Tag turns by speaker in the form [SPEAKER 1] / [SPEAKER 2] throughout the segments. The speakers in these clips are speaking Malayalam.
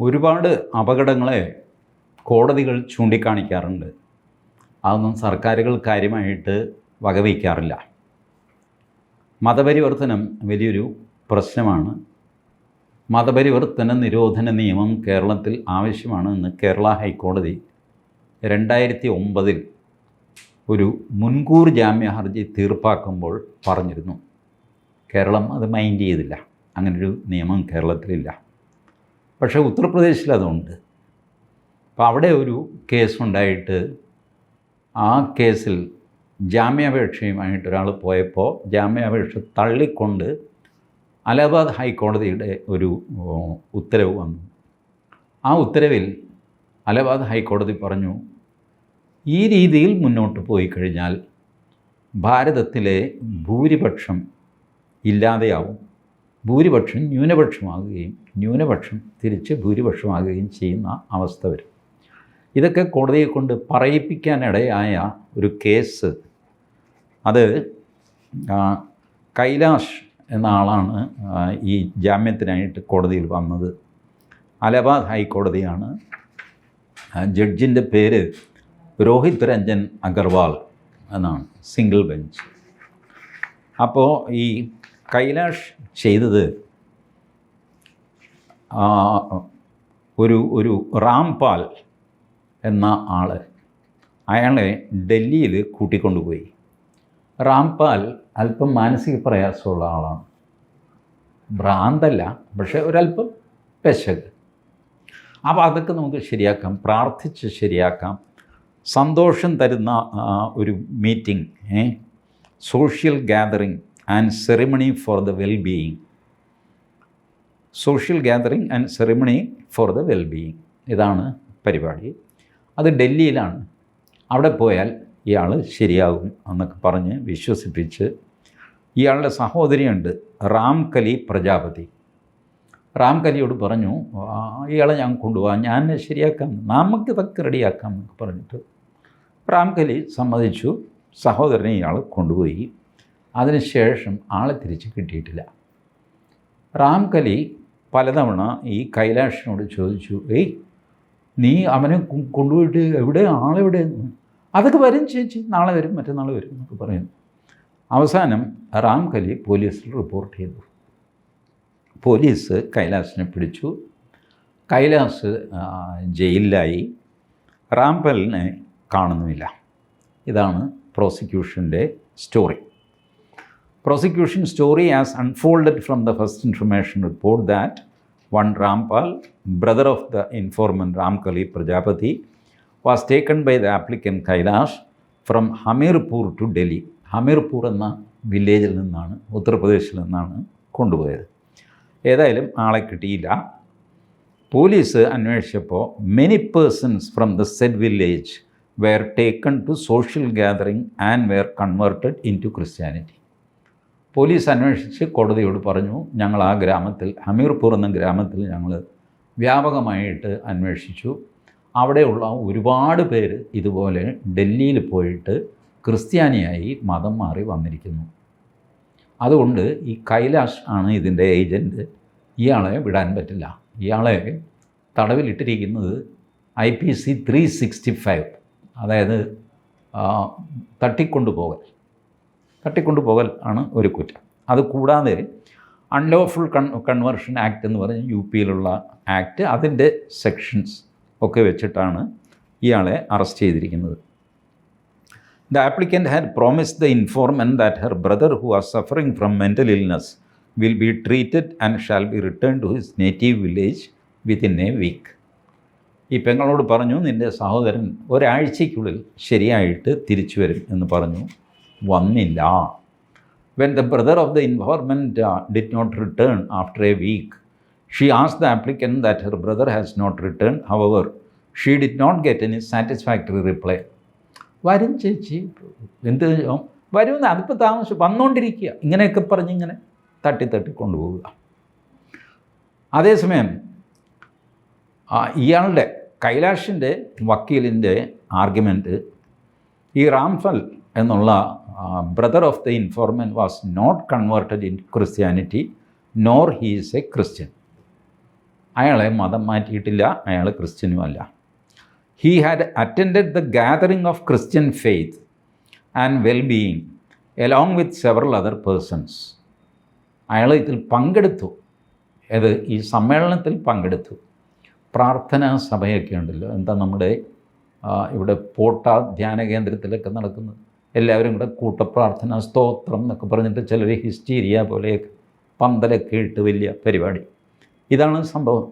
[SPEAKER 1] ഒരുപാട് അപകടങ്ങളെ കോടതികൾ ചൂണ്ടിക്കാണിക്കാറുണ്ട്. അതൊന്നും സർക്കാരുകൾ കാര്യമായിട്ട് വകവയ്ക്കാറില്ല മതപരിവർത്തനം വലിയൊരു പ്രശ്നമാണ്. മതപരിവർത്തന നിരോധന നിയമം കേരളത്തിൽ ആവശ്യമാണ് എന്ന് കേരള ഹൈക്കോടതി രണ്ടായിരത്തി ഒമ്പതിൽ ഒരു മുൻകൂർ ജാമ്യ ഹർജി തീർപ്പാക്കുമ്പോൾ പറഞ്ഞിരുന്നു. കേരളം അത് മൈൻഡ് ചെയ്തില്ല. അങ്ങനൊരു നിയമം കേരളത്തിലില്ല. പക്ഷേ ഉത്തർപ്രദേശിൽ അതുണ്ട്. അപ്പോൾ അവിടെ ഒരു കേസുണ്ടായിട്ട് ആ കേസിൽ ജാമ്യാപേക്ഷയുമായിട്ട് ഒരാൾ പോയപ്പോൾ ജാമ്യാപേക്ഷ തള്ളിക്കൊണ്ട് അലഹബാദ് ഹൈക്കോടതിയുടെ ഒരു ഉത്തരവ് വന്നു. ആ ഉത്തരവിൽ അലഹബാദ് ഹൈക്കോടതി പറഞ്ഞു ഈ രീതിയിൽ മുന്നോട്ട് പോയി കഴിഞ്ഞാൽ ഭാരതത്തിലെ ഭൂരിപക്ഷം ഇല്ലാതെയാവും. ഭൂരിപക്ഷം ന്യൂനപക്ഷമാകുകയും ന്യൂനപക്ഷം തിരിച്ച് ഭൂരിപക്ഷമാകുകയും ചെയ്യുന്ന അവസ്ഥ വരും. ഇതൊക്കെ കോടതിയെ കൊണ്ട് പറയിപ്പിക്കാനിടയായ ഒരു കേസ്. അത് കൈലാഷ് എന്ന ആളാണ് ഈ ജാമ്യത്തിനായിട്ട് കോടതിയിൽ വന്നത്. അലഹബാദ് ഹൈക്കോടതിയാണ് ജഡ്ജിന്റെ പേര് രോഹിത് രഞ്ജൻ അഗർവാൾ എന്നാണ് സിംഗിൾ ബെഞ്ച്. അപ്പോൾ ഈ കൈലാഷ് ചെയ്തത് ഒരു ഒരു റാംപാൽ എന്ന ആൾ അയാളെ ഡൽഹിയിൽ കൂട്ടിക്കൊണ്ടുപോയി. റാംപാൽ അല്പം മാനസിക പ്രയാസമുള്ള ആളാണ്. ഭ്രാന്തല്ല പക്ഷേ ഒരല്പം പെശക്. അപ്പോൾ അതൊക്കെ നമുക്ക് ശരിയാക്കാം പ്രാർത്ഥിച്ച് ശരിയാക്കാം. സന്തോഷം തരുന്ന ഒരു meeting social gathering and ceremony for the well being. Social gathering and ceremony for the well being ഇതാണ് പരിപാടി. അത് ഡൽഹിയിലാണ്. അവിടെ പോയാൽ ഇയാൾ ശരിയാകും എന്നൊക്കെ പറഞ്ഞ് വിശ്വസിപ്പിച്ച് ഇയാളുടെ സഹോദരിയുണ്ട് റാം കലി പ്രജാപതി. റാം കലിയോട് പറഞ്ഞു ഇയാളെ ഞാൻ കൊണ്ടുപോകാം ഞാൻ ശരിയാക്കാം നമുക്ക് ഇതൊക്കെ റെഡിയാക്കാം എന്നൊക്കെ പറഞ്ഞിട്ട് റാം കലി സമ്മതിച്ചു. സഹോദരനെ ഇയാൾ കൊണ്ടുപോയി. അതിനുശേഷം ആളെ തിരിച്ച് കിട്ടിയിട്ടില്ല. റാം കലി പലതവണ ഈ കൈലാഷിനോട് ചോദിച്ചു ഏയ് നീ അവനെ കൊണ്ടുപോയിട്ട് എവിടെ? ആളെവിടെ? അതൊക്കെ വരും ചേച്ചി. നാളെ വരും. മറ്റന്നാൾ വരും എന്നൊക്കെ പറയുന്നു. അവസാനം റാം കലി പോലീസിൽ റിപ്പോർട്ട് ചെയ്തു. പോലീസ് കൈലാസിനെ പിടിച്ചു. കൈലാസ് ജയിലിലായി. റാംപലിനെ കാണുന്നുമില്ല. ഇതാണ് പ്രോസിക്യൂഷന്റെ story. Prosecution story as unfolded from the first information report that one Rampal, brother of the informant Ramkali Prajapati, was taken by the applicant Kailash from Hamirpur to Delhi. Hamirpur എന്ന വില്ലേജിൽ നിന്നാണ് ഉത്തർപ്രദേശിൽ നിന്നാണ് കൊണ്ടുപോയത് ഏതായാലും ആളെ കിട്ടിയില്ല പോലീസ് അന്വേഷിച്ചപ്പോൾ many persons from the said village were taken to social gathering and were converted in to Christianity police അന്വേഷിച്ച് കോടതിയോട് പറഞ്ഞു ഞങ്ങൾ ആ ഗ്രാമത്തിൽ ഹമീർപൂർ എന്ന ഗ്രാമത്തിൽ ഞങ്ങൾ വ്യാപകമായിട്ട് അന്വേഷിച്ചു. അവിടെയുള്ള ഒരുപാട് പേര് ഇതുപോലെ ഡൽഹിയിൽ പോയിട്ട് ക്രിസ്ത്യാനിയായി മതം മാറി വന്നിരിക്കുന്നു. അതുകൊണ്ട് ഈ കൈലാഷ് ആണ് ഇതിന്റെ ഏജന്റ്. ഇയാളെ വിടാൻ പറ്റില്ല. ഇയാളെ തടവിലിട്ടിരിക്കുന്നത് I P C three sixty five അതായത് തട്ടിക്കൊണ്ടുപോകാൻ തട്ടിക്കൊണ്ടുപോകൽ ആണ് ഒരു കുറ്റം. അത് കൂടാതെ അൺലോഫുൾ കൺ കൺവേർഷൻ ആക്ട് എന്ന് പറഞ്ഞ് യു പിയിലുള്ള ആക്ട് അതിന്റെ സെക്ഷൻസ് ഒക്കെ വെച്ചിട്ടാണ് ഇയാളെ അറസ്റ്റ് ചെയ്തിരിക്കുന്നത്. The applicant had promise the informant that her brother who are suffering from mental illness will be treated and shall be return to his native village within a week ഈ പെങ്ങളോട് പറഞ്ഞു നിന്റെ സഹോദരൻ ഒരാഴ്ചയ്ക്കുള്ളിൽ ശരിയായിട്ട് തിരിച്ചു വരും എന്ന് പറഞ്ഞു. വന്നില്ല. When the brother of the informant did not return after a week she as the applicant that her brother has not return however she did not get any satisfactory reply വരും ചേച്ചി. എന്ത് വരും അതിപ്പോൾ താമസം വന്നുകൊണ്ടിരിക്കുക ഇങ്ങനെയൊക്കെ പറഞ്ഞ് ഇങ്ങനെ തട്ടി തട്ടി കൊണ്ടുപോവുക. അതേസമയം ഇയാളുടെ കൈലാഷിന്റെ വക്കീലിന്റെ ആർഗ്യുമെന്റ് ഈ റാംഫൽ എന്നുള്ള brother of the informant was not converted in Christianity nor he is a Christian അയാളെ മതം മാറ്റിയിട്ടില്ല അയാൾ ക്രിസ്ത്യനും അല്ല. He had attended the gathering of Christian faith and well being along with several other persons അയാൾ ഇതിൽ പങ്കെടുത്തു. ഏത് ഈ സമ്മേളനത്തിൽ പങ്കെടുത്തു. പ്രാർത്ഥനാ സഭയൊക്കെ ഉണ്ടല്ലോ എന്താ നമ്മുടെ ഇവിടെ പോട്ട ധ്യാന കേന്ദ്രത്തിലൊക്കെ നടക്കുന്നത്? എല്ലാവരും കൂടെ കൂട്ടപ്രാർത്ഥന സ്തോത്രം എന്നൊക്കെ പറഞ്ഞിട്ട് ചിലർ ഹിസ്റ്റീരിയ പോലെ പന്തലൊക്കെ ഇട്ട് വലിയ പരിപാടി. ഇതാണ് സംഭവം.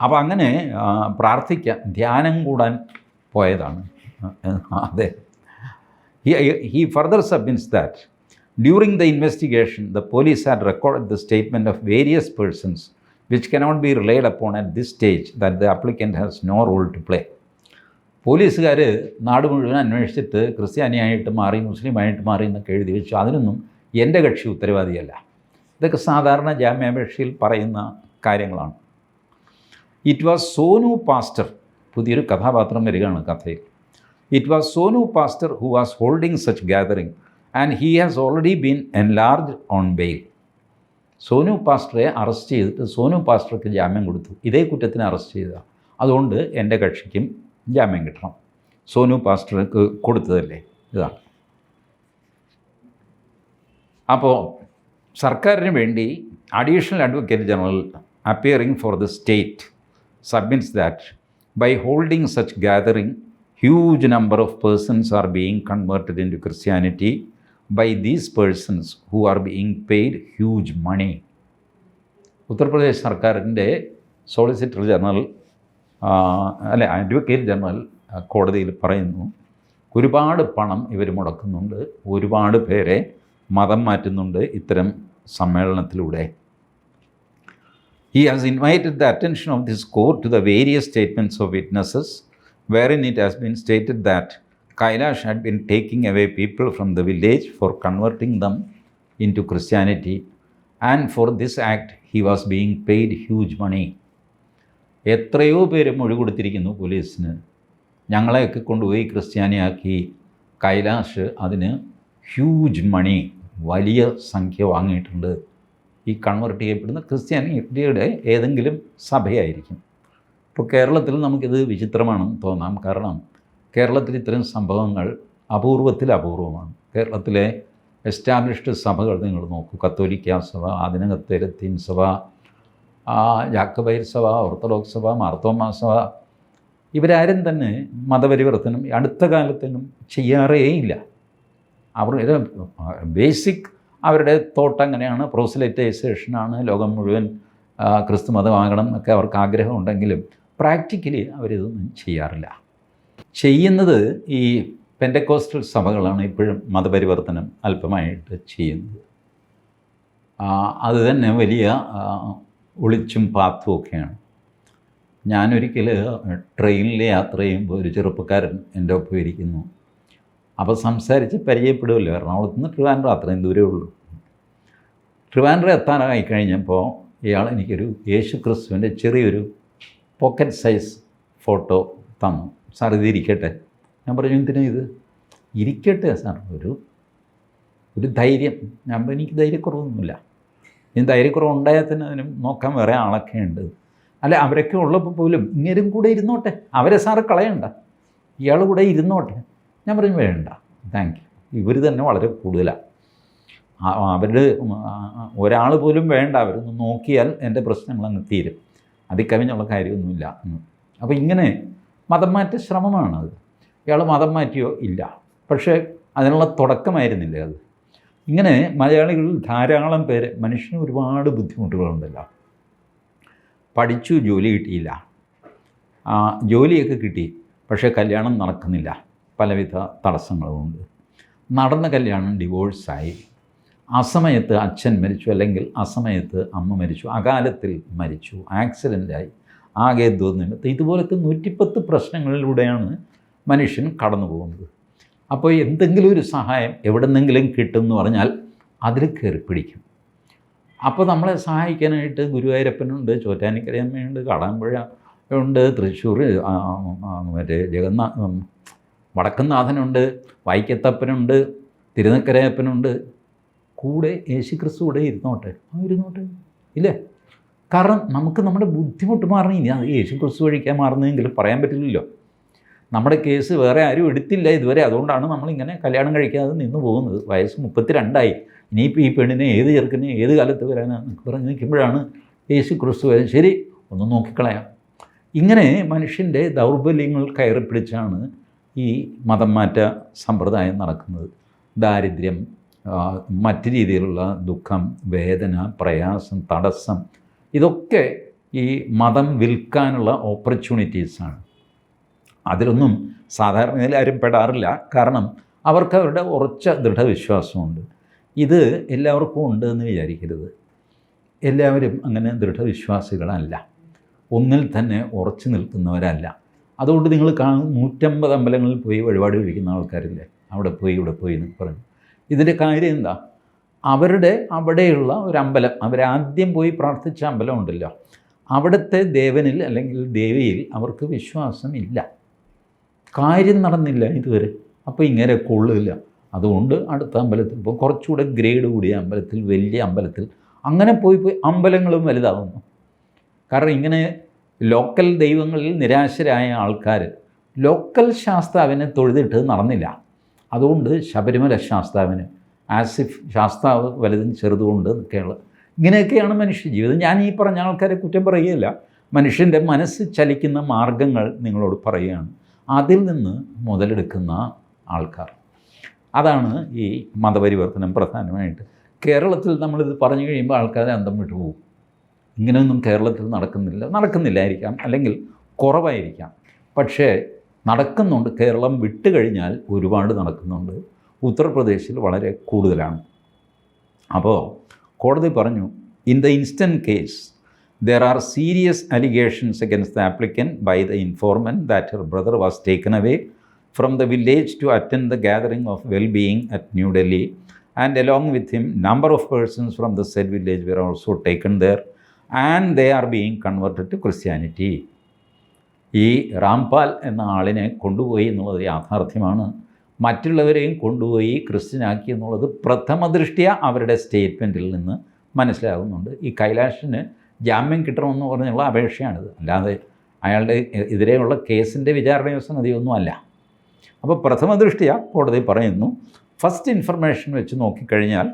[SPEAKER 1] അപ്പോൾ അങ്ങനെ പ്രാർത്ഥിക്കാൻ ധ്യാനം കൂടാൻ പോയതാണ് അതെ. He he further submits that during the investigation the police are record the statement of various persons which cannot be relied upon at this stage that the applicant has no role to play പോലീസുകാർ നാട് മുഴുവൻ അന്വേഷിച്ചിട്ട് ക്രിസ്ത്യാനിയായിട്ട് മാറി മുസ്ലിമായിട്ട് മാറി എന്നൊക്കെ എഴുതി വെച്ചു. അതിനൊന്നും എന്റെ കക്ഷി ഉത്തരവാദിയല്ല. ഇതൊക്കെ സാധാരണ ജാമ്യാപേക്ഷയിൽ പറയുന്ന കാര്യങ്ങളാണ്. ഇറ്റ് വാസ് സോനു പാസ്റ്റർ പുതിയൊരു കഥാപാത്രം വരികയാണ് കഥയിൽ. It was Sonu pastor who was holding such gathering and he has already been enlarge on bail Sonu പാസ്റ്ററെ അറസ്റ്റ് ചെയ്തിട്ട് സോനു പാസ്റ്റർക്ക് ജാമ്യം കൊടുത്തു. ഇതേ കുറ്റത്തിന് അറസ്റ്റ് ചെയ്ത അതുകൊണ്ട് എന്റെ കക്ഷിക്കും ജാമ്യം കിട്ടണം. സോനു പാസ്റ്റർക്ക് കൊടുത്തതല്ലേ? ഇതാണ് അപ്പോൾ സർക്കാരിന് വേണ്ടി additional advocate general appearing for the state submits that by holding such gathering huge number of persons are being converted in to Christianity by these persons who are being paid huge മണി ഉത്തർപ്രദേശ് സർക്കാരിന്റെ സോളിസിറ്റർ ജനറൽ അല്ല അഡ്വക്കേറ്റ് ജനറൽ ആ, കോടതിയിൽ പറയുന്നു ഒരുപാട് പണം ഇവർ മുടക്കുന്നുണ്ട് ഒരുപാട് പേരെ മതം മാറ്റുന്നുണ്ട് ഇത്തരം സമ്മേളനത്തിലൂടെ He has invited the attention of this court to the various statements of witnesses, wherein it has been stated that Kailash had been taking away people from the village for converting them into Christianity, and for this act he was being paid huge money. എത്രയോ പേര് മൊഴി കൊടുത്തിരിക്കുന്നു പോലീസിന്. ഞങ്ങളെയൊക്കെ കൊണ്ടുപോയി ക്രിസ്ത്യാനിയാക്കി. കൈലാഷ് അതിന് ഹ്യൂജ് മണി വലിയ സംഖ്യ വാങ്ങിയിട്ടുണ്ട്. ഈ കൺവെർട്ട് ചെയ്യപ്പെടുന്ന ക്രിസ്ത്യാനിയുടെ ഏതെങ്കിലും സഭയായിരിക്കും. ഇപ്പോൾ കേരളത്തിൽ നമുക്കിത് വിചിത്രമാണെന്ന് തോന്നാം. കാരണം കേരളത്തിൽ ഇത്തരം സംഭവങ്ങൾ അപൂർവത്തിൽ അപൂർവമാണ്. കേരളത്തിലെ എസ്റ്റാബ്ലിഷ്ഡ് സഭകൾ നിങ്ങൾ നോക്കൂ. കത്തോലിക്ക സഭ ആദിനകത്തെ ലത്തീൻ സഭ ആ, ജാക്കബൈർ സഭ ഓർത്തഡോക്സ് സഭ മാർത്തോമാ സഭ ഇവരാരും തന്നെ മതപരിവർത്തനം അടുത്ത കാലത്തൊന്നും ചെയ്യാറേയില്ല. അവർ ബേസിക് അവരുടെ തോട്ട് അങ്ങനെയാണ് പ്രോസിലൈറ്റൈസേഷനാണ് ലോകം മുഴുവൻ ക്രിസ്തു മതമാകണം എന്നൊക്കെ അവർക്ക് ആഗ്രഹമുണ്ടെങ്കിലും പ്രാക്ടിക്കലി അവരിതൊന്നും ചെയ്യാറില്ല. ചെയ്യുന്നത് ഈ പെൻഡക്കോസ്റ്റൽ സഭകളാണ് ഇപ്പോഴും മതപരിവർത്തനം അല്പമായിട്ട് ചെയ്യുന്നത്. അത് തന്നെ വലിയ ഒളിച്ചും പാത്തും ഒക്കെയാണ്. ഞാനൊരിക്കൽ ട്രെയിനിൽ യാത്ര ചെയ്യുമ്പോൾ ഒരു ചെറുപ്പക്കാരൻ എന്റെ ഒപ്പം ഇരിക്കുന്നു. അപ്പോൾ സംസാരിച്ച് പരിചയപ്പെടുമല്ലോ എറണാകുളത്ത് നിന്ന് ട്രിവാൻഡ്രം അത്രയും ദൂരമേ ഉള്ളൂ. ട്രിവാൻഡ്രം എത്താനായി കഴിഞ്ഞപ്പോൾ ഇയാൾ എനിക്കൊരു യേശു ക്രിസ്തുവിന്റെ ചെറിയൊരു പോക്കറ്റ് സൈസ് ഫോട്ടോ തന്നു. സാർ ഇത് ഇരിക്കട്ടെ. ഞാൻ പറഞ്ഞു എന്തിനാ ഇത്? ഇരിക്കട്ടെ സാർ. ഒരു ഒരു ധൈര്യം. ഞാൻ എനിക്ക് ധൈര്യക്കുറവൊന്നുമില്ല. ഇനി ധൈര്യക്കുറവ് ഉണ്ടായാൽ തന്നെ അതിന് നോക്കാൻ വേറെ ആളൊക്കെ ഉണ്ട്. അല്ല അവരൊക്കെ ഉള്ളപ്പോൾ പോലും ഇങ്ങനും കൂടെ ഇരുന്നോട്ടെ. അവരെ സാറ് കളയണ്ട. ഇയാൾ കൂടെ ഇരുന്നോട്ടെ. ഞാൻ പറഞ്ഞു വേണ്ട. താങ്ക് യു ഇവർ തന്നെ വളരെ കൂടുതലാണ് അവരുടെ ഒരാൾ പോലും വേണ്ട. അവരൊന്ന് നോക്കിയാൽ എന്റെ പ്രശ്നങ്ങളങ്ങ് തീരും. അതിക്കവിഞ്ഞുള്ള കാര്യമൊന്നുമില്ല. അപ്പോൾ ഇങ്ങനെ മതം മാറ്റ ശ്രമമാണത്. ഇയാൾ മതം മാറ്റിയോ? ഇല്ല. പക്ഷേ അതിനുള്ള തുടക്കമായിരുന്നില്ല അത്? ഇങ്ങനെ മലയാളികളിൽ ധാരാളം പേര് മനുഷ്യന് ഒരുപാട് ബുദ്ധിമുട്ടുകളുണ്ടല്ലോ. പഠിച്ചു ജോലി കിട്ടിയില്ല. ജോലിയൊക്കെ കിട്ടി. പക്ഷേ കല്യാണം നടക്കുന്നില്ല. പലവിധ തടസ്സങ്ങളുമുണ്ട്. നടന്ന കല്യാണം ഡിവോഴ്സായി. അസമയത്ത് അച്ഛൻ മരിച്ചു അല്ലെങ്കിൽ അസമയത്ത് അമ്മ മരിച്ചു. അകാലത്തിൽ മരിച്ചു. ആക്സിഡന്റായി. ആകെ ദുർനിമിത്തം ഇതുപോലത്തെ നൂറ്റിപ്പത്ത് പ്രശ്നങ്ങളിലൂടെയാണ് മനുഷ്യൻ കടന്നു പോകുന്നത് അപ്പോൾ എന്തെങ്കിലും ഒരു സഹായം എവിടെന്നെങ്കിലും കിട്ടും എന്ന് പറഞ്ഞാൽ അതിൽ കയറി പിടിക്കും. അപ്പോൾ നമ്മളെ സഹായിക്കാനായിട്ട് ഗുരുവായൂരപ്പനുണ്ട് ചോറ്റാനിക്കരയമ്മയുണ്ട് കാടാമ്പുഴ ഉണ്ട് തൃശ്ശൂർ മറ്റേ ജഗന്നാ വടക്കുംനാഥനുണ്ട് വൈക്കത്തപ്പനുണ്ട് തിരുനക്കരയപ്പനുണ്ട്. കൂടെ യേശു ക്രിസ്തു കൂടെ ഇരുന്നോട്ടെ? ആ ഇരുന്നോട്ടെ. ഇല്ലേ? കാരണം നമുക്ക് നമ്മുടെ ബുദ്ധിമുട്ട് മാറണം. ഇനി അത് യേശു ക്രിസ്തു വഴിക്കാൻ മാറുന്നതെങ്കിലും പറയാൻ പറ്റില്ലല്ലോ. നമ്മുടെ കേസ് വേറെ ആരും എടുത്തില്ല ഇതുവരെ. അതുകൊണ്ടാണ് നമ്മളിങ്ങനെ കല്യാണം കഴിക്കാതെ നിന്ന് പോകുന്നത്. വയസ്സ് മുപ്പത്തിരണ്ടായി. ഇനിയിപ്പോൾ ഈ പെണ്ണിനെ ഏത് ചെറുക്കനെ ഏത് കാലത്ത് വരാനാന്നൊക്കെ പറഞ്ഞ് നിൽക്കുമ്പോഴാണ് യേശു ക്രിസ്തു വരാൻ. ശരി ഒന്ന് നോക്കിക്കളയാം. ഇങ്ങനെ മനുഷ്യന്റെ ദൗർബല്യങ്ങൾ കയറി പിടിച്ചാണ് ഈ മതം മാറ്റ സമ്പ്രദായം നടക്കുന്നത്. ദാരിദ്ര്യം മറ്റ് രീതിയിലുള്ള ദുഃഖം വേദന പ്രയാസം തടസ്സം ഇതൊക്കെ ഈ മതം വിൽക്കാനുള്ള ഓപ്പർച്യൂണിറ്റീസാണ് അതിലൊന്നും സാധാരണയിൽ ആരും പെടാറില്ല. കാരണം അവർക്ക് അവരുടെ ഉറച്ച ദൃഢവിശ്വാസമുണ്ട്. ഇത് എല്ലാവർക്കും ഉണ്ട് എന്ന് വിചാരിക്കരുത്. എല്ലാവരും അങ്ങനെ ദൃഢവിശ്വാസികളല്ല. ഒന്നിൽ തന്നെ ഉറച്ചു നിൽക്കുന്നവരല്ല. അതുകൊണ്ട് നിങ്ങൾ കാണും നൂറ്റമ്പത് അമ്പലങ്ങളിൽ പോയി വഴിപാട് കഴിക്കുന്ന ആൾക്കാരില്ലേ? അവിടെ പോയി ഇവിടെ പോയി എന്ന് പറഞ്ഞു. ഇതിന്റെ കാര്യം എന്താ? അവരുടെ അവിടെയുള്ള ഒരു അമ്പലം അവരാദ്യം പോയി പ്രാർത്ഥിച്ച അമ്പലം ഉണ്ടല്ലോ അവിടുത്തെ ദേവനിൽ അല്ലെങ്കിൽ ദേവിയിൽ അവർക്ക് വിശ്വാസമില്ല. കാര്യം നടന്നില്ല ഇതുവരെ. അപ്പോൾ ഇങ്ങനെ കൊള്ളില്ല. അതുകൊണ്ട് അടുത്ത അമ്പലത്തിൽ ഇപ്പോൾ കുറച്ചുകൂടെ ഗ്രേഡ് കൂടിയ അമ്പലത്തിൽ വലിയ അമ്പലത്തിൽ അങ്ങനെ പോയി പോയി അമ്പലങ്ങളും വലുതാകുന്നു കാരണം ഇങ്ങനെ ലോക്കൽ ദൈവങ്ങളിൽ നിരാശരായ ആൾക്കാർ ലോക്കൽ ശാസ്താവിനെ തൊഴുതിട്ട് നടന്നില്ല. അതുകൊണ്ട് ശബരിമല ശാസ്താവിന് ആസിഫ് ശാസ്താവ് വലുതും ചെറുതുകൊണ്ട് എന്നൊക്കെയുള്ള ഇങ്ങനെയൊക്കെയാണ് മനുഷ്യ ജീവിതം. ഞാൻ ഈ പറഞ്ഞ ആൾക്കാരെ കുറ്റം പറയുകയില്ല. മനുഷ്യന്റെ മനസ്സ് ചലിക്കുന്ന മാർഗങ്ങൾ നിങ്ങളോട് പറയുകയാണ്. അതിൽ നിന്ന് മുതലെടുക്കുന്ന ആൾക്കാർ. അതാണ് ഈ മതപരിവർത്തനം പ്രധാനമായിട്ട്. കേരളത്തിൽ നമ്മളിത് പറഞ്ഞു കഴിയുമ്പോൾ ആൾക്കാരെ അന്തം വിട്ടു പോകും. ഇങ്ങനെയൊന്നും കേരളത്തിൽ നടക്കുന്നില്ല. നടക്കുന്നില്ലായിരിക്കാം. അല്ലെങ്കിൽ കുറവായിരിക്കാം. പക്ഷേ നടക്കുന്നുണ്ട്. കേരളം വിട്ട് കഴിഞ്ഞാൽ ഒരുപാട് നടക്കുന്നുണ്ട്. ഉത്തർപ്രദേശിൽ വളരെ കൂടുതലാണ്. അപ്പോൾ കോടതി പറഞ്ഞു in the instant case there are serious allegations against the applicant by the informant that her brother was taken away from the village to attend the gathering of well being at New Delhi and along with him number of persons from the said village were also taken there. And they are being converted to Christianity ഈ റാംപാൽ എന്ന ആളിനെ കൊണ്ടുപോയി എന്നുള്ളത് യാഥാർത്ഥ്യമാണ്. മറ്റുള്ളവരെയും കൊണ്ടുപോയി ക്രിസ്ത്യനാക്കി എന്നുള്ളത് പ്രഥമ ദൃഷ്ടിയ അവരുടെ സ്റ്റേറ്റ്മെന്റിൽ നിന്ന് മനസ്സിലാകുന്നുണ്ട്. ഈ കൈലാഷിന് ജാമ്യം കിട്ടണമെന്ന് പറഞ്ഞുള്ള അപേക്ഷയാണിത്. അല്ലാതെ അയാളുടെ എതിരെയുള്ള കേസിന്റെ വിചാരണയോ ദിവസം അതിയൊന്നുമല്ല അപ്പോൾ പ്രഥമ ദൃഷ്ടിയ കോടതി പറയുന്നു ഫസ്റ്റ് ഇൻഫർമേഷൻ വെച്ച് നോക്കിക്കഴിഞ്ഞാൽ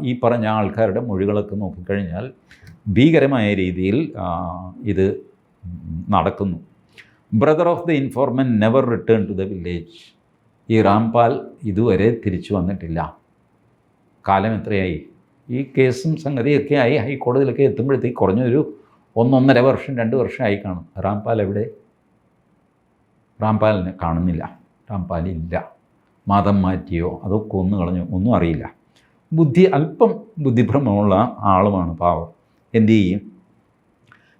[SPEAKER 1] ഈ പറഞ്ഞ ആൾക്കാരുടെ മൊഴികളൊക്കെ നോക്കിക്കഴിഞ്ഞാൽ ഭീകരമായ രീതിയിൽ ഇത് നടക്കുന്നു. Brother of the informant never return to the village ഈ റാംപാൽ ഇതുവരെ തിരിച്ചു വന്നിട്ടില്ല. കാലം എത്രയായി? ഈ കേസും സംഗതിയൊക്കെ ആയി ഹൈക്കോടതിയിലൊക്കെ എത്തുമ്പോഴത്തേക്ക് കുറഞ്ഞൊരു ഒന്നൊന്നര വർഷം രണ്ട് വർഷമായി കാണും. റാംപാൽ എവിടെ? റാംപാലിനെ കാണുന്നില്ല. റാംപാലില്ല മതം മാറ്റിയോ? അതോ കൊന്നു കളഞ്ഞോ? ഒന്നും അറിയില്ല. ബുദ്ധി അല്പം ബുദ്ധിഭ്രമമുള്ള ആളുമാണ് പാവം. എന്ത് ചെയ്യും?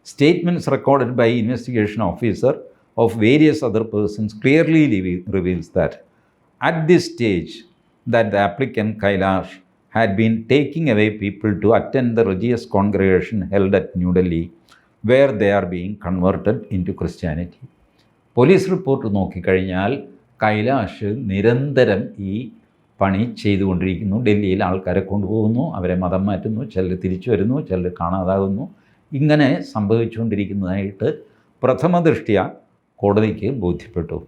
[SPEAKER 1] Statements recorded by investigation officer of various other persons clearly reveals that. At this stage that the applicant Kailash had been taking away people to attend the religious congregation held at New Delhi, where they are being converted into Christianity. Police report നോക്കിക്കഴിഞ്ഞാൽ കൈലാഷ് നിരന്തരം ഈ പണി ചെയ്തുകൊണ്ടിരിക്കുന്നു. ഡൽഹിയിൽ ആൾക്കാരെ കൊണ്ടുപോകുന്നു അവരെ മതം മാറ്റുന്നു ചിലർ തിരിച്ചു വരുന്നു ചിലർ കാണാതാകുന്നു. ഇങ്ങനെ സംഭവിച്ചുകൊണ്ടിരിക്കുന്നതായിട്ട് പ്രഥമ ദൃഷ്ടിയ കോടതിക്ക് ബോധ്യപ്പെട്ടു.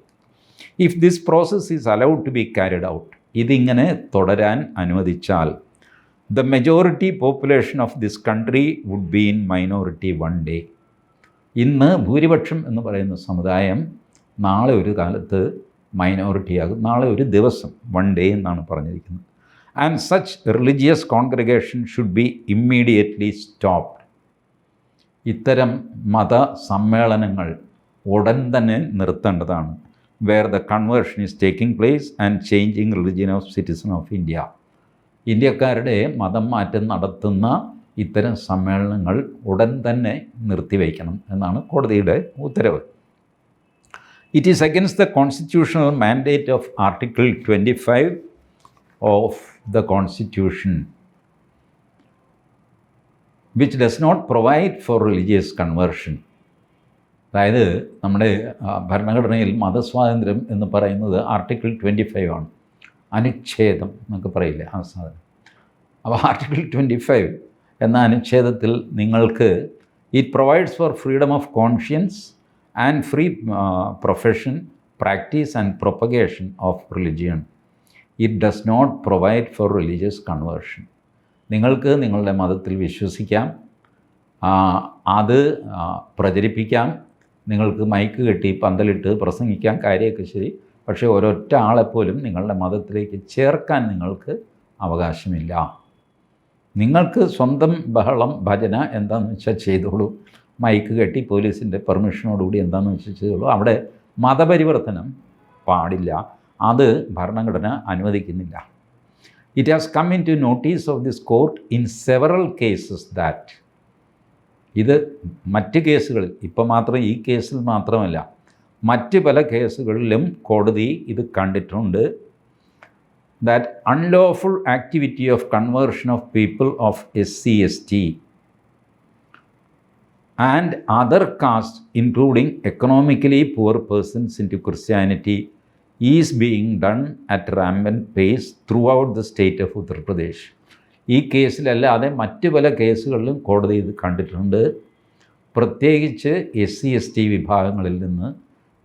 [SPEAKER 1] If this process is allowed to be carried out ഇതിങ്ങനെ തുടരാൻ അനുവദിച്ചാൽ the majority population of this country would be in minority one day ഇന്ന് ഭൂരിപക്ഷം എന്ന് പറയുന്ന സമുദായം നാളെ ഒരു കാലത്ത് മൈനോറിറ്റിയാകും നാളെ ഒരു ദിവസം വൺ ഡേ എന്നാണ് പറഞ്ഞിരിക്കുന്നത്. And such religious congregation should be immediately stopped ഇത്തരം മത സമ്മേളനങ്ങൾ ഉടൻ തന്നെ നിർത്തേണ്ടതാണ്. Where the conversion is taking place and changing religion of citizen of India ഇന്ത്യക്കാരുടെ മതം മാറ്റം നടത്തുന്ന ഇത്തരം സമ്മേളനങ്ങൾ ഉടൻ തന്നെ നിർത്തിവയ്ക്കണം എന്നാണ് കോടതിയുടെ ഉത്തരവ്. It is against the constitutional mandate of article twenty five of the constitution which does not provide for religious conversion അതായത് നമ്മുടെ ഭരണഘടനയിൽ മതസ്വാതന്ത്ര്യം എന്ന് പറയുന്നത് ആർട്ടിക്കിൾ ട്വന്റി ഫൈവ് ആണ്. അനുച്ഛേദം എന്നൊക്കെ പറയില്ലേ ആ സാധനം. അപ്പോൾ ആർട്ടിക്കിൾ ട്വന്റി ഫൈവ് എന്ന അനുച്ഛേദത്തിൽ നിങ്ങൾക്ക് it provides for freedom of conscience and free profession practice and propagation of religion it does not provide for religious conversion നിങ്ങൾക്ക് നിങ്ങളുടെ മതത്തിൽ വിശ്വസിക്കാം. അത് പ്രചരിപ്പിക്കാം. നിങ്ങൾക്ക് മൈക്ക് കെട്ടി പന്തലിട്ട് പ്രസംഗിക്കാൻ കാര്യമൊക്കെ ശരി. പക്ഷേ ഒരൊറ്റ ആളെപ്പോലും നിങ്ങളുടെ മതത്തിലേക്ക് ചേർക്കാൻ നിങ്ങൾക്ക് അവകാശമില്ല. നിങ്ങൾക്ക് സ്വന്തം ബഹളം ഭജന എന്താണെന്ന് വെച്ചാൽ ചെയ്തോളൂ. മൈക്ക് കെട്ടി പോലീസിന്റെ പെർമിഷനോടുകൂടി എന്താണെന്ന് വെച്ചാൽ ചെയ്തോളൂ. അവിടെ മതപരിവർത്തനം പാടില്ല. അത് ഭരണഘടന അനുവദിക്കുന്നില്ല. It has come into notice of this court in several cases that ഇത് മറ്റ് കേസുകളിൽ ഇപ്പം മാത്രം ഈ കേസിൽ മാത്രമല്ല മറ്റ് പല കേസുകളിലും കോടതി ഇത് കണ്ടിട്ടുണ്ട്. That unlawful activity of conversion of people of S C S T and other cast including economically poor persons in to Christianity is being done at റാമ്പൻ pace through out the state of Uttar Pradesh ഈ കേസിലല്ലാതെ മറ്റു പല കേസുകളിലും കോടതി ഇത് കണ്ടിട്ടുണ്ട്. പ്രത്യേകിച്ച് എസ് സി എസ് ടി വിഭാഗങ്ങളിൽ നിന്ന്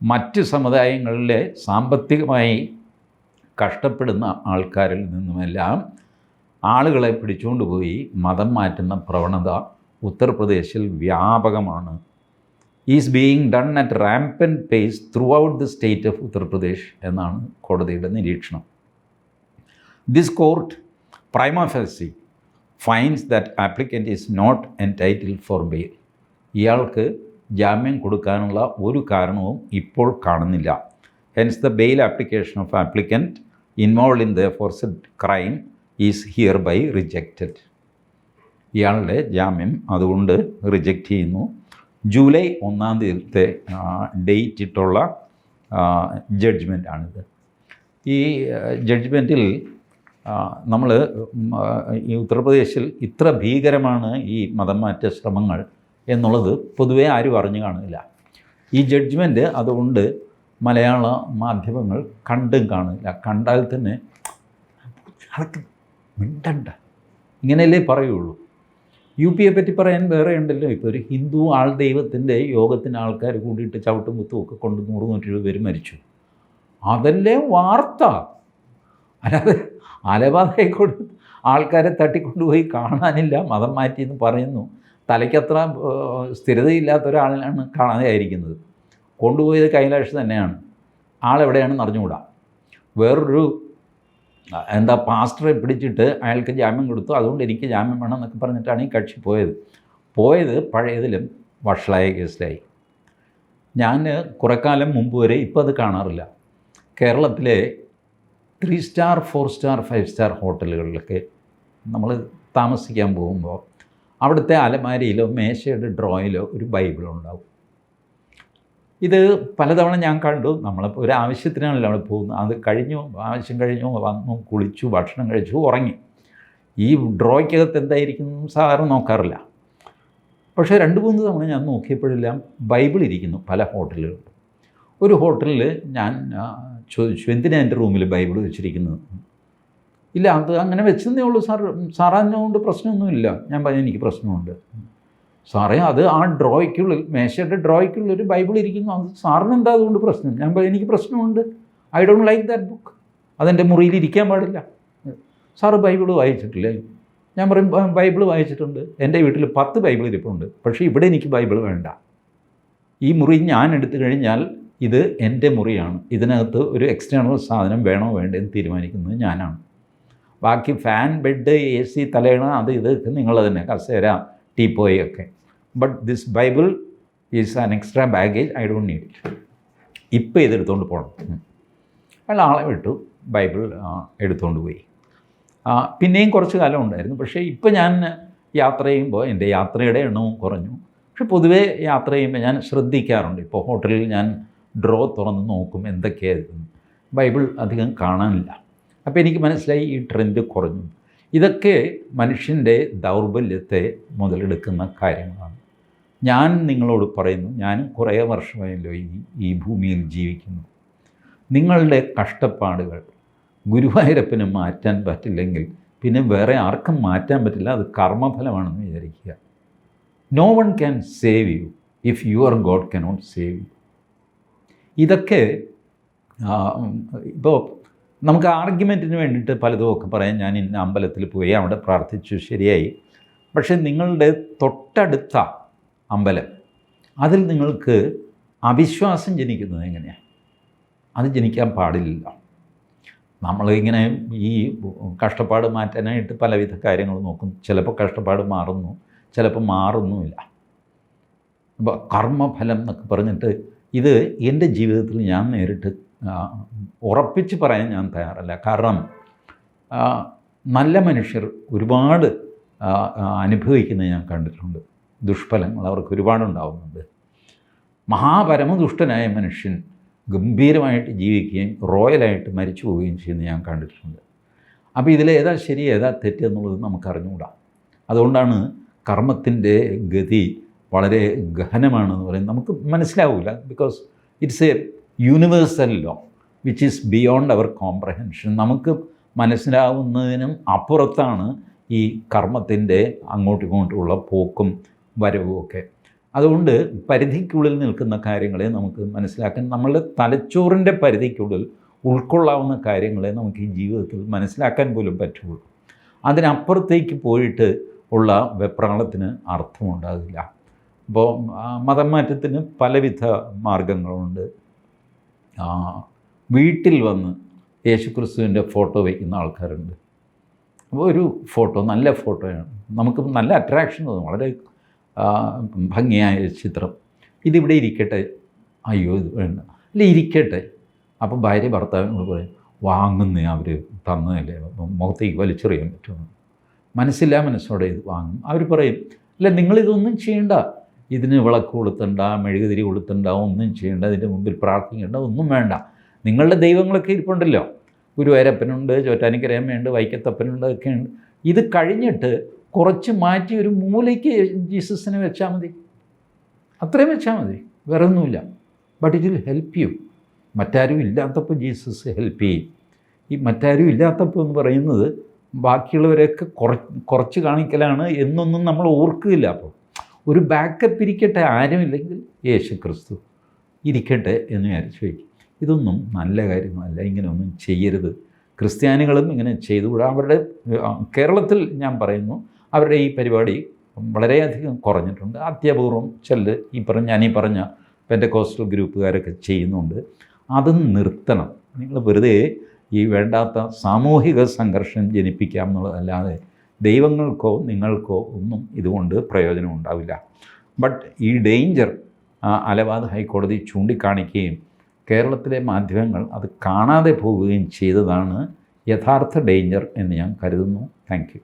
[SPEAKER 1] മറ്റ് സമുദായങ്ങളിലെ സാമ്പത്തികമായി കഷ്ടപ്പെടുന്ന ആൾക്കാരിൽ നിന്നുമെല്ലാം ആളുകളെ പിടിച്ചുകൊണ്ട് പോയി മതം മാറ്റുന്ന പ്രവണത ഉത്തർപ്രദേശിൽ വ്യാപകമാണ്. Is being done at റാമ്പൻ pace through out the state of Uttar Pradesh എന്നാണ് കോടതിയുടെ നിരീക്ഷണം. This court പ്രൈമ ഫെസി finds that applicant is not N title for bail ഇയാൾക്ക് ജാമ്യം കൊടുക്കാനുള്ള ഒരു കാരണവും ഇപ്പോൾ കാണുന്നില്ല. Hence the bail application of applicant involve in the ഫോർസഡ് crime is here by rejected ഇയാളുടെ ജാമ്യം അതുകൊണ്ട് റിജക്റ്റ് ചെയ്യുന്നു. ജൂലൈ ഒന്നാം തീയതിത്തെ ഡേറ്റ് ഇട്ടുള്ള ജഡ്ജ്മെന്റാണിത് ഈ ജഡ്ജ്മെന്റിൽ നമ്മൾ ഈ ഉത്തർപ്രദേശിൽ ഇത്ര ഭീകരമാണ് ഈ മതം മാറ്റ ശ്രമങ്ങൾ എന്നുള്ളത് പൊതുവേ ആരും അറിഞ്ഞു കാണില്ല ഈ ജഡ്ജ്മെന്റ് അതുകൊണ്ട് മലയാള മാധ്യമങ്ങൾ കണ്ടും കാണില്ല കണ്ടാൽ തന്നെ അതൊക്കെ മിണ്ടണ്ട. ഇങ്ങനെയല്ലേ പറയുള്ളൂ. യു പിയെ പറ്റി പറയാൻ വേറെ ഉണ്ടല്ലോ. ഇപ്പോൾ ഒരു ഹിന്ദു ആൾ ദൈവത്തിന്റെ യോഗത്തിന് ആൾക്കാർ കൂടിയിട്ട് ചവിട്ടും കുത്തും ഒക്കെ കൊണ്ട് നൂറ് നൂറ്റി എഴുപത് പേര് മരിച്ചു. അതല്ലേ വാർത്ത? അല്ലാതെ അലബാധയെ കൊണ്ട് ആൾക്കാരെ തട്ടിക്കൊണ്ടുപോയി കാണാനില്ല. മതം മാറ്റി എന്ന് പറയുന്നു. തലയ്ക്കത്ര സ്ഥിരതയില്ലാത്ത സ്ഥിരതയില്ലാത്ത ഒരാളിനാണ് കാണാതെയായിരിക്കുന്നത്. കൊണ്ടുപോയത് കൈലാഷ് തന്നെയാണ്. ആളെവിടെയാണെന്ന് അറിഞ്ഞുകൂടാ. വേറൊരു എന്താ പാസ്റ്ററെ പിടിച്ചിട്ട് അയാൾക്ക് ജാമ്യം കൊടുത്തു. അതുകൊണ്ട് എനിക്ക് ജാമ്യം വേണം എന്നൊക്കെ പറഞ്ഞിട്ടാണ് ഈ കക്ഷി പോയത്. പോയത് പഴയതിലും വഷളായ കേസിലായി. ഞാൻ കുറേക്കാലം കാലം മുമ്പ് വരെ ഇപ്പോൾ അത് കാണാറില്ല. കേരളത്തിലെ three star four star five star ഹോട്ടലുകളിലൊക്കെ നമ്മൾ താമസിക്കാൻ പോകുമ്പോൾ അവിടുത്തെ അലമാരിയിലോ മേശയുടെ ഡ്രോയിലോ ഒരു ബൈബിൾ ഉണ്ടാവും. ഇത് പലതവണ ഞാൻ കണ്ടു. നമ്മളിപ്പോൾ ഒരു ആവശ്യത്തിനാണല്ലോ അവിടെ പോകുന്നത്. അത് കഴിഞ്ഞു ആവശ്യം കഴിഞ്ഞു വന്നു കുളിച്ചു ഭക്ഷണം കഴിച്ചു ഉറങ്ങി. ഈ ഡ്രോയ്ക്കകത്ത് എന്തായിരിക്കും സാധാരണ നോക്കാറില്ല. പക്ഷേ രണ്ട് മൂന്ന് തവണ ഞാൻ നോക്കിയപ്പോഴെല്ലാം ബൈബിൾ ഇരിക്കുന്നു പല ഹോട്ടലുകളിലും. ഒരു ഹോട്ടലിൽ ഞാൻ ചോദിച്ചു എന്തിനാണ് എന്റെ റൂമിൽ ബൈബിൾ വെച്ചിരിക്കുന്നത്. ഇല്ല അത് അങ്ങനെ വെച്ചെന്നേ ഉള്ളൂ സാർ അതിനോണ്ട് പ്രശ്നമൊന്നുമില്ല. ഞാൻ പറഞ്ഞു എനിക്ക് പ്രശ്നമുണ്ട്. സാറേ അത് ആ ഡ്രോയ്ക്കുള്ളിൽ മേശയുടെ ഡ്രോയ്ക്കുള്ളിൽ ബൈബിൾ ഇരിക്കുന്നു. അത് സാറിന് എന്താ അതുകൊണ്ട് പ്രശ്നം? ഞാൻ പറഞ്ഞു എനിക്ക് പ്രശ്നമുണ്ട്. I don't like that book. അതെന്റെ മുറിയിൽ ഇരിക്കാൻ പാടില്ല. സാറ് ബൈബിൾ വായിച്ചിട്ടില്ലേ? ഞാൻ പറയും ബൈബിൾ വായിച്ചിട്ടുണ്ട്. എന്റെ വീട്ടിൽ പത്ത് ബൈബിൾ ഇരിപ്പുണ്ട് പക്ഷേ ഇവിടെ എനിക്ക് ബൈബിൾ വേണ്ട. ഈ മുറി ഞാൻ എടുത്തു കഴിഞ്ഞാൽ ഇത് എന്റെ മുറിയാണ്. ഇതിനകത്ത് ഒരു എക്സ്റ്റേണൽ സാധനം വേണോ വേണ്ടെന്ന് തീരുമാനിക്കുന്നത് ഞാനാണ്. ബാക്കി ഫാൻ ബെഡ് എ സി തലയണ അത് ഇത് നിങ്ങൾ തന്നെ കസേര ടീപ്പോയി ഒക്കെ. But this Bible is an extra baggage I don't need it ഇപ്പോൾ ഇതെടുത്തുകൊണ്ട് പോകണം അയാൾ ആളെ വിട്ടു. ബൈബിൾ എടുത്തുകൊണ്ട് പോയി. പിന്നെയും കുറച്ച് കാലം ഉണ്ടായിരുന്നു. പക്ഷേ ഇപ്പോൾ ഞാൻ യാത്ര ചെയ്യുമ്പോൾ എന്റെ യാത്രയുടെ എണ്ണവും കുറഞ്ഞു. പക്ഷെ പൊതുവേ യാത്ര ചെയ്യുമ്പോൾ ഞാൻ ശ്രദ്ധിക്കാറുണ്ട്. ഇപ്പോൾ ഹോട്ടലിൽ ഞാൻ ഡ്രോ തുറന്ന് നോക്കും എന്തൊക്കെയായിരുന്നു ബൈബിൾ അധികം കാണാനില്ല. അപ്പോൾ എനിക്ക് മനസ്സിലായി ഈ ട്രെൻഡ് കുറഞ്ഞു. ഇതൊക്കെ മനുഷ്യന്റെ ദൗർബല്യത്തെ മുതലെടുക്കുന്ന കാര്യങ്ങളാണ്. ഞാൻ നിങ്ങളോട് പറയുന്നു ഞാൻ കുറേ വർഷമായല്ലോ ഈ ഈ ഭൂമിയിൽ ജീവിക്കുന്നു. നിങ്ങളുടെ കഷ്ടപ്പാടുകൾ ഗുരുവായൂരപ്പന് മാറ്റാൻ പറ്റില്ലെങ്കിൽ പിന്നെ വേറെ ആർക്കും മാറ്റാൻ പറ്റില്ല അത് കർമ്മഫലമാണെന്ന് വിചാരിക്കുക. No one can save you if your God cannot save you ഇതൊക്കെ ഇപ്പോൾ നമുക്ക് ആർഗ്യുമെന്റിന് വേണ്ടിയിട്ട് പലതുമൊക്കെ പറയാം. ഞാൻ ഇന്ന അമ്പലത്തിൽ പോയി അവിടെ പ്രാർത്ഥിച്ചു ശരിയായി. പക്ഷേ നിങ്ങളുടെ തൊട്ടടുത്ത അമ്പലം അതിൽ നിങ്ങൾക്ക് അവിശ്വാസം ജനിക്കുന്നത് എങ്ങനെയാണ് അത് ജനിക്കാൻ പാടില്ല നമ്മളിങ്ങനെ ഈ കഷ്ടപ്പാട് മാറ്റാനായിട്ട് പലവിധ കാര്യങ്ങൾ നോക്കും. ചിലപ്പോൾ കഷ്ടപ്പാട് മാറുന്നു ചിലപ്പോൾ മാറുന്നുമില്ല. അപ്പോൾ കർമ്മഫലം എന്നൊക്കെ പറഞ്ഞിട്ട് ഇത് എന്റെ ജീവിതത്തിൽ ഞാൻ നേരിട്ട് ഉറപ്പിച്ച് പറയാൻ ഞാൻ തയ്യാറല്ല. കാരണം നല്ല മനുഷ്യർ ഒരുപാട് അനുഭവിക്കുന്നത് ഞാൻ കണ്ടിട്ടുണ്ട്. ദുഷ്ഫലങ്ങൾ അവർക്ക് ഒരുപാടുണ്ടാവുന്നുണ്ട്. മഹാപരമദുഷ്ടനായ മനുഷ്യൻ ഗംഭീരമായിട്ട് ജീവിക്കുകയും റോയലായിട്ട് മരിച്ചു പോവുകയും ചെയ്യുന്നത് ഞാൻ കണ്ടിട്ടുണ്ട്. അപ്പോൾ ഇതിൽ ഏതാ ശരി ഏതാ തെറ്റ് എന്നുള്ളത് നമുക്ക് അതുകൊണ്ടാണ് കർമ്മത്തിന്റെ ഗതി വളരെ ഗഹനമാണെന്ന് പറയും നമുക്ക് മനസ്സിലാവില്ല because it's a universal law which is beyond our comprehension നമുക്ക് മനസ്സിലാവുന്നതിനും അപ്പുറത്താണ് ഈ കർമ്മത്തിന്റെ അങ്ങോട്ടും ഇങ്ങോട്ടുമുള്ള പോക്കും വരവും ഒക്കെ. അതുകൊണ്ട് പരിധിക്കുള്ളിൽ നിൽക്കുന്ന കാര്യങ്ങളെ നമുക്ക് മനസ്സിലാക്കാൻ നമ്മളുടെ തലച്ചോറിന്റെ പരിധിക്കുള്ളിൽ ഉൾക്കൊള്ളാവുന്ന കാര്യങ്ങളെ നമുക്ക് ഈ ജീവിതത്തിൽ മനസ്സിലാക്കാൻ പോലും പറ്റുള്ളൂ. അതിനപ്പുറത്തേക്ക് പോയിട്ട് ഉള്ള വെപ്രാളത്തിന് അർത്ഥമുണ്ടാകില്ല. അപ്പോൾ മതം മാറ്റത്തിന് പലവിധ മാർഗങ്ങളുണ്ട്. വീട്ടിൽ വന്ന് യേശുക്രിസ്തുവിന്റെ ഫോട്ടോ വയ്ക്കുന്ന ആൾക്കാരുണ്ട്. അപ്പോൾ ഒരു ഫോട്ടോ നല്ല ഫോട്ടോയാണ്. നമുക്ക് നല്ല അട്രാക്ഷൻ തോന്നും. വളരെ ഭംഗിയായ ചിത്രം. ഇതിവിടെ ഇരിക്കട്ടെ. അയ്യോ ഇത് വേണ്ട. അല്ല ഇരിക്കട്ടെ. അപ്പോൾ ഭാര്യ ഭർത്താവിനോട് പറയും വാങ്ങുന്ന അവർ തന്നതല്ലേ? അപ്പം മുഖത്തേക്ക് വലിച്ചെറിയാൻ പറ്റുമെന്ന് മനസ്സില്ലാ മനസ്സോടെ ഇത് വാങ്ങും. അവർ പറയും അല്ല നിങ്ങളിതൊന്നും ചെയ്യണ്ട. ഇതിന് വിളക്ക് കൊളുത്തണ്ട മെഴുകുതിരി കൊളുത്തണ്ട ഒന്നും ചെയ്യണ്ട ഇതിന്റെ മുമ്പിൽ പ്രാർത്ഥിക്കേണ്ട ഒന്നും വേണ്ട. നിങ്ങളുടെ ദൈവങ്ങളൊക്കെ ഇരിപ്പുണ്ടല്ലോ. ഗുരുവായൂരപ്പനുണ്ട് ചോറ്റാനിക്കരയമ്മയുണ്ട് വൈക്കത്തപ്പനുണ്ട് ഒക്കെ ഉണ്ട് ഇത് കഴിഞ്ഞിട്ട് കുറച്ച് മാറ്റി ഒരു മൂലയ്ക്ക് ജീസസിനെ വെച്ചാൽ മതി. അത്രയും വെച്ചാൽ മതി. വേറെ ഒന്നുമില്ല but it will help you മറ്റാരും ഇല്ലാത്തപ്പോൾ ജീസസ് ഹെൽപ്പ് ചെയ്യും. ഈ മറ്റാരും ഇല്ലാത്തപ്പോൾ എന്ന് പറയുന്നത് ബാക്കിയുള്ളവരെയൊക്കെ കുറച്ച് കുറച്ച് കാണിക്കലാണ് എന്നൊന്നും നമ്മൾ ഓർക്കില്ല അപ്പോൾ. ഒരു ബാക്കപ്പ് ഇരിക്കട്ടെ ആരുമില്ലെങ്കിൽ യേശു ക്രിസ്തു ഇരിക്കട്ടെ എന്ന് വിചാരിച്ചു വയ്ക്കും ഇതൊന്നും നല്ല കാര്യമല്ല ഇങ്ങനെയൊന്നും ചെയ്യരുത്. ക്രിസ്ത്യാനികളും ഇങ്ങനെ ചെയ്തുകൂടാ. അവരുടെ കേരളത്തിൽ ഞാൻ പറയുന്നു അവരുടെ ഈ പരിപാടി വളരെയധികം കുറഞ്ഞിട്ടുണ്ട്. അത്യപൂർവം ചിലർ ഈ പറഞ്ഞ ഞാൻ പറഞ്ഞ കോസ്റ്റൽ ഗ്രൂപ്പുകാരൊക്കെ ചെയ്യുന്നുണ്ട്. അത് നിർത്തണം. നിങ്ങൾ വെറുതെ ഈ വേണ്ടാത്ത സാമൂഹിക സംഘർഷം ജനിപ്പിക്കാം എന്നുള്ളതല്ലാതെ ദൈവങ്ങൾക്കോ നിങ്ങൾക്കോ ഒന്നും ഇതുകൊണ്ട് പ്രയോജനം ഉണ്ടാവില്ല. ബട്ട് ഈ ഡേഞ്ചർ അലവാദ് ഹൈക്കോടതി ചൂണ്ടിക്കാണിക്കുകയും കേരളത്തിലെ മാധ്യമങ്ങൾ അത് കാണാതെ പോവുകയും ചെയ്തതാണ് യഥാർത്ഥ ഡേഞ്ചർ എന്ന് ഞാൻ കരുതുന്നു. താങ്ക്